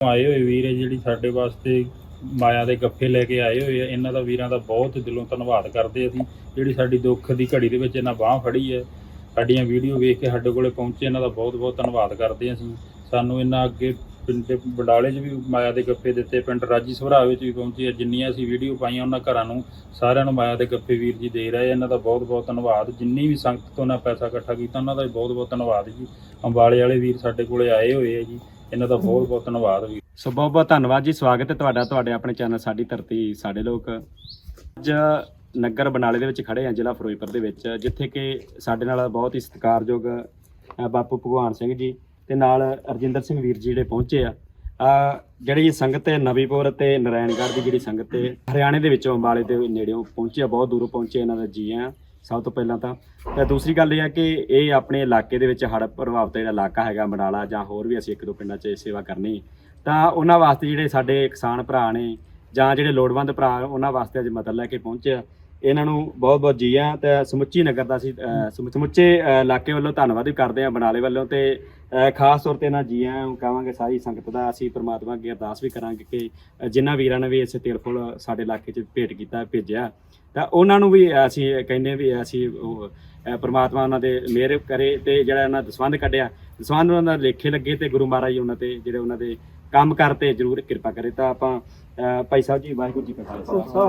ਆਏ ਹੋਏ ਵੀਰ ਹੈ ਜਿਹੜੀ ਸਾਡੇ ਵਾਸਤੇ ਮਾਇਆ ਦੇ ਗੱਫੇ ਲੈ ਕੇ ਆਏ ਹੋਏ ਆ, ਇਹਨਾਂ ਦਾ ਵੀਰਾਂ ਦਾ ਬਹੁਤ ਦਿਲੋਂ ਧੰਨਵਾਦ ਕਰਦੇ ਅਸੀਂ ਜਿਹੜੀ ਸਾਡੀ ਦੁੱਖ ਦੀ ਘੜੀ ਦੇ ਵਿੱਚ ਇਹਨਾਂ ਬਾਹ ਫੜੀ ਹੈ ਸਾਡੀਆਂ ਵੀਡੀਓ ਵੇਖ ਕੇ ਸਾਡੇ ਕੋਲੇ ਪਹੁੰਚੇ, ਇਹਨਾਂ ਦਾ ਬਹੁਤ ਬਹੁਤ ਧੰਨਵਾਦ ਕਰਦੇ ਹਾਂ ਅਸੀਂ ਸਾਨੂੰ ਇਹਨਾਂ ਅੱਗੇ ਪਿੰਡ ਦੇ ਬਡਾਲੇ 'ਚ ਵੀ ਮਾਇਆ ਦੇ ਗੱਫੇ ਦਿੱਤੇ, ਪਿੰਡ ਰਾਜੀ ਸਭਰਾ ਵਿੱਚ ਵੀ ਪਹੁੰਚੇ ਆ। ਜਿੰਨੀਆਂ ਅਸੀਂ ਵੀਡੀਓ ਪਾਈਆਂ ਉਹਨਾਂ ਘਰਾਂ ਨੂੰ, ਸਾਰਿਆਂ ਨੂੰ ਮਾਇਆ ਦੇ ਗੱਫੇ ਵੀਰ ਜੀ ਦੇ ਰਹੇ ਆ। ਇਹਨਾਂ ਦਾ ਬਹੁਤ ਬਹੁਤ ਧੰਨਵਾਦ ਜਿੰਨੀ ਵੀ ਸੰਗਤ ਤੋਂ ਨਾ ਪੈਸਾ ਇਕੱਠਾ ਕੀਤਾ, ਉਹਨਾਂ ਦਾ ਵੀ ਬਹੁਤ ਬਹੁਤ ਧੰਨਵਾਦ ਜੀ ਅੰਬਾਲੇ ਵਾਲੇ ਵੀਰ ਸਾਡੇ ਕੋਲੇ ਆਏ ਹੋਏ ਆ ਜੀ ਇਹਨਾਂ ਦਾ ਬਹੁਤ ਬਹੁਤ ਧੰਨਵਾਦ ਵੀਰ ਸੋ ਬਹੁਤ ਬਹੁਤ ਧੰਨਵਾਦ ਜੀ ਸਵਾਗਤ ਹੈ ਤੁਹਾਡਾ ਤੁਹਾਡੇ ਆਪਣੇ ਚੈਨਲ ਸਾਡੀ ਧਰਤੀ ਸਾਡੇ ਲੋਕ। ਅੱਜ ਨਗਰ ਬਨਾਲੇ ਦੇ ਵਿੱਚ ਖੜੇ ਆ ਜ਼ਿਲ੍ਹਾ ਫਿਰੋਜ਼ਪੁਰ ਦੇ ਵਿੱਚ ਜਿੱਥੇ ਕਿ ਸਾਡੇ ਨਾਲ ਬਹੁਤ ਹੀ ਸਤਿਕਾਰਯੋਗ ਬਾਪੂ ਭਗਵਾਨ ਸਿੰਘ ਜੀ ਤੇ ਨਾਲ ਅਰਜਿੰਦਰ ਸਿੰਘ ਵੀਰ ਜੀ ਜਿਹੜੇ ਪਹੁੰਚੇ ਆ। ਅ, ਜਿਹੜੀ ਸੰਗਤ ਹੈ ਨਵੀਪੁਰ ਤੇ ਨਾਰਾਇਣਗੜ੍ਹ ਦੀ ਜਿਹੜੀ ਸੰਗਤ ਹੈ ਹਰਿਆਣੇ ਦੇ ਵਿੱਚੋਂ ਅੰਬਾਲੇ ਦੇ ਨੇੜਿਓਂ ਪਹੁੰਚੇ ਆ ਬਹੁਤ ਦੂਰੋਂ ਪਹੁੰਚੇ ਇਹਨਾਂ ਦਾ ਜੀ ਆ। ਸਭ ਤੋਂ ਪਹਿਲਾਂ ਤਾਂ, ਤੇ ਦੂਸਰੀ ਗੱਲ ਇਹ ਹੈ ਕਿ ਇਹ ਆਪਣੇ ਇਲਾਕੇ ਦੇ ਵਿੱਚ ਹੜ੍ਹ ਪ੍ਰਭਾਵਿਤ ਜਿਹੜਾ ਇਲਾਕਾ ਹੈਗਾ ਬਨਾਲਾ ਜਾਂ ਹੋਰ ਵੀ ਅਸੀਂ ਇੱਕ ਦੋ ਪਿੰਡਾਂ 'ਚ ਸੇਵਾ ਕਰਨੀ, ਤਾਂ ਉਹਨਾਂ ਵਾਸਤੇ ਜਿਹੜੇ ਸਾਡੇ ਕਿਸਾਨ ਭਰਾ ਨੇ ਜਾਂ ਜਿਹੜੇ ਲੋੜਵੰਦ ਭਰਾ, ਉਹਨਾਂ ਵਾਸਤੇ ਅੱਜ ਮਤਲਬ ਲੈ ਕੇ ਪਹੁੰਚੇ ਇਹਨਾਂ ਨੂੰ ਬਹੁਤ ਬਹੁਤ ਜੀ ਆ ਤੇ ਸਮੁੱਚੀ ਨਗਰ ਦਾ ਅਸੀਂ ਅਹ, ਸਮੁ- ਸਮੁੱਚੇ ਅਹ, ਇਲਾਕੇ ਵੱਲੋਂ ਧੰਨਵਾਦ ਵੀ ਕਰਦੇ ਆ ਬਨਾਲੇ ਵੱਲੋਂ ਤੇ ਅਹ, ਖਾਸ ਤੌਰ ਤੇ ਇਹਨਾਂ ਜੀਆਂ ਨੂੰ ਕਹਾਂਗੇ ਸਾਰੀ ਸੰਗਤ ਦਾ ਅਸੀਂ ਪ੍ਰਮਾਤਮਾ ਅੱਗੇ ਅਰਦਾਸ ਵੀ ਕਰਾਂਗੇ ਕਿ ਅਹ, ਜਿਨ੍ਹਾਂ ਵੀਰਾਂ ਨੇ ਵੀ ਇਸੇ ਤੇਲ ਫੁੱਲ ਸਾਡੇ ਇਲਾਕੇ 'ਚ ਭੇਟ ਕੀਤਾ ਭੇਜਿਆ। ਤਾਂ ਉਹਨਾਂ ਨੂੰ ਵੀ ਅਸੀਂ ਕਹਿੰਦੇ ਵੀ ਅਸੀਂ ਉਹ ਅਹ, ਪ੍ਰਮਾਤਮਾ ਉਹਨਾਂ ਦੇ ਮਿਹਰ ਕਰੇ ਤੇ ਜਿਹੜਾ ਉਹਨਾਂ ਦਸਵੰਧ ਕੱਢਿਆ ਦਸਵੰਧ ਉਹਨਾਂ ਦਾ ਲੇਖੇ ਲੱਗੇ ਤੇ ਗੁਰੂ ਮਹਾਰਾਜ ਜੀ ਉਹਨਾਂ ਤੇ ਜਿਹੜੇ ਉਹਨਾਂ ਦੇ ਕੰਮ ਕਰਤੇ ਜ਼ਰੂਰ ਕਿਰਪਾ ਕਰੇ ਤਾਂ ਆਪਾਂ ਭਾਈ ਸਾਹਿਬ ਜੀ ਵਾਹਿਗੁਰੂ ਜੀ ਕਾ ਖਾਲਸਾ।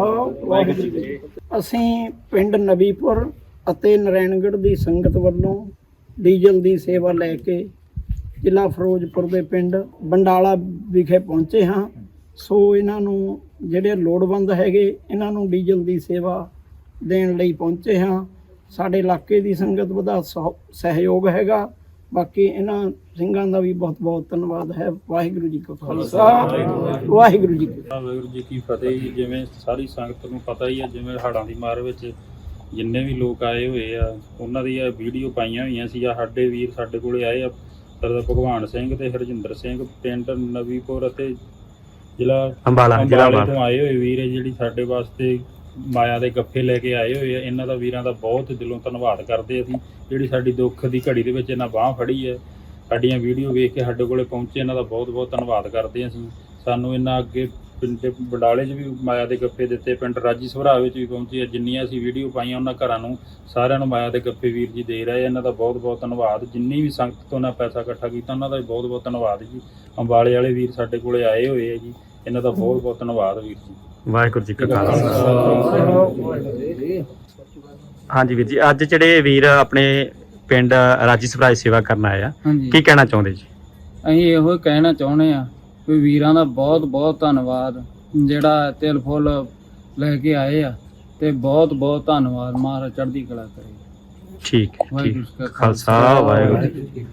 ਵਾਹਿਗੁਰੂ ਜੀ ਕੀ ਫਤਿਹ। ਅਸੀਂ ਪਿੰਡ ਨਬੀਪੁਰ ਅਤੇ ਨਰੈਣਗੜ੍ਹ ਦੀ ਸੰਗਤ ਵੱਲੋਂ ਡੀਜ਼ਲ ਦੀ ਸੇਵਾ ਲੈ ਕੇ ਜ਼ਿਲ੍ਹਾ ਫਿਰੋਜ਼ਪੁਰ ਦੇ ਪਿੰਡ ਬੰਡਾਲਾ ਵਿਖੇ ਪਹੁੰਚੇ ਹਾਂ। ਸੋ ਇਹਨਾਂ ਨੂੰ ਜਿਹੜੇ ਲੋੜਵੰਦ ਹੈਗੇ ਇਹਨਾਂ ਨੂੰ ਡੀਜ਼ਲ ਦੀ ਸੇਵਾ ਦੇਣ ਲਈ ਪਹੁੰਚੇ ਹਾਂ। ਸਾਡੇ ਇਲਾਕੇ ਦੀ ਸੰਗਤ ਦਾ ਸਹ- ਸਹਿਯੋਗ ਹੈਗਾ। ਬਾਕੀ ਇਹਨਾਂ ਸਿੰਘਾਂ ਦਾ ਵੀ ਬਹੁਤ ਬਹੁਤ ਧੰਨਵਾਦ ਹੈ। ਵਾਹਿਗੁਰੂ ਜੀ ਕਾ ਖਾਲਸਾ। ਵਾਹਿਗੁਰੂ ਜੀ ਕੀ ਫਤਿਹ। ਵਾਹਿਗੁਰੂ ਜੀ ਕੀ ਫਤਿਹ। ਜੀ ਜਿਵੇਂ ਸਾਰੀ ਸੰਗਤ ਨੂੰ ਪਤਾ ਹੀ ਆ ਜਿਵੇਂ ਹੜ੍ਹਾਂ ਦੀ ਮਾਰ ਵਿੱਚ ਜਿੰਨੇ ਵੀ ਲੋਕ ਆਏ ਹੋਏ ਆ ਉਹਨਾਂ ਦੀ ਇਹ ਵੀਡੀਓ ਪਾਈਆਂ ਹੋਈਆਂ ਸੀ ਆ ਸਾਡੇ ਵੀਰ ਸਾਡੇ ਕੋਲੇ ਆਏ ਆ ਸਰਦਾਰ ਭਗਵਾਨ ਸਿੰਘ ਤੇ ਹਰਜਿੰਦਰ ਸਿੰਘ ਪਿੰਡ ਨਵੀਪੁਰ ਅਤੇ ਜ਼ਿਲ੍ਹਾ ਅੰਬਾਲਾ ਜ਼ਿਲ੍ਹਾ ਤੋਂ ਆਏ ਹੋਏ ਵੀਰ ਹੈ ਜਿਹੜੀ ਸਾਡੇ ਵਾਸਤੇ ਮਾਇਆ ਦੇ ਗੱਫੇ ਲੈ ਕੇ ਆਏ ਹੋਏ ਆ। ਇਹਨਾਂ ਦਾ ਵੀਰਾਂ ਦਾ ਬਹੁਤ ਦਿਲੋਂ ਧੰਨਵਾਦ ਕਰਦੇ ਅਸੀਂ। ਜਿਹੜੀ ਸਾਡੀ ਦੁੱਖ ਦੀ ਘੜੀ ਦੇ ਵਿੱਚ ਇਹਨਾਂ ਬਾਹ ਫੜੀ ਹੈ, ਸਾਡੀਆਂ ਵੀਡੀਓ ਵੇਖ ਕੇ ਸਾਡੇ ਕੋਲੇ ਪਹੁੰਚੇ, ਇਹਨਾਂ ਦਾ ਬਹੁਤ ਬਹੁਤ ਧੰਨਵਾਦ ਕਰਦੇ ਹਾਂ ਅਸੀਂ। ਸਾਨੂੰ ਇਹਨਾਂ ਅੱਗੇ ਪਿੰਡ ਦੇ ਬਡਾਲੇ 'ਚ ਵੀ ਮਾਇਆ ਦੇ ਗੱਫੇ ਦਿੱਤੇ, ਪਿੰਡ ਰਾਜੀ ਸਭਰਾ ਵਿੱਚ ਵੀ ਪਹੁੰਚੇ ਜਿੰਨੀਆਂ ਅਸੀਂ ਵੀਡੀਓ ਪਾਈਆਂ ਉਹਨਾਂ ਘਰਾਂ ਨੂੰ ਸਾਰਿਆਂ ਨੂੰ ਮਾਇਆ ਦੇ ਗੱਫੇ ਵੀਰ ਜੀ ਦੇ ਰਹੇ ਆ। ਇਹਨਾਂ ਦਾ ਬਹੁਤ ਬਹੁਤ ਧੰਨਵਾਦ। ਜਿੰਨੀ ਵੀ ਸੰਗਤ ਤੋਂ ਨਾ ਪੈਸਾ ਇਕੱਠਾ ਕੀਤਾ, ਉਹਨਾਂ ਦਾ ਵੀ ਬਹੁਤ ਬਹੁਤ ਧੰਨਵਾਦ ਜੀ। ਅੰਬਾਲੇ ਵਾਲੇ ਵੀਰ ਸਾਡੇ ਕੋਲੇ ਆਏ ਹੋਏ ਆ ਜੀ। ਇਹਨਾਂ ਦਾ ਬਹੁਤ ਬਹੁਤ ਧੰਨਵਾਦ ਵੀਰ ਜੀ। ਵਾਹਿਗੁਰੂ ਜੀ ਕਾ ਖਾਲਸਾ। ਹਾਂਜੀ ਵੀਰ ਜੀ ਅੱਜ ਜਿਹੜੇ ਵੀਰ ਆਪਣੇ ਪਿੰਡ ਰਾਜੀ ਸਭਰਾਜ ਸੇਵਾ ਕਰਨ ਆਏ ਆ ਕੀ ਕਹਿਣਾ ਚਾਹੁੰਦੇ ਜੀ? ਅਸੀਂ ਇਹੋ ਕਹਿਣਾ ਚਾਹੁੰਦੇ ਆ ਵੀ ਵੀਰਾਂ ਦਾ ਬਹੁਤ ਬਹੁਤ ਧੰਨਵਾਦ ਜਿਹੜਾ ਤਿਲ ਫੁੱਲ ਲੈ ਕੇ ਆਏ ਆ ਤੇ ਬਹੁਤ ਬਹੁਤ ਧੰਨਵਾਦ ਮਹਾਰਾਜ ਚੜ੍ਹਦੀ ਕਲਾ ਕਰੇ। ਠੀਕ ਠੀਕ ਖਾਲਸਾ ਵਾਹਿਗੁਰੂ ਜੀ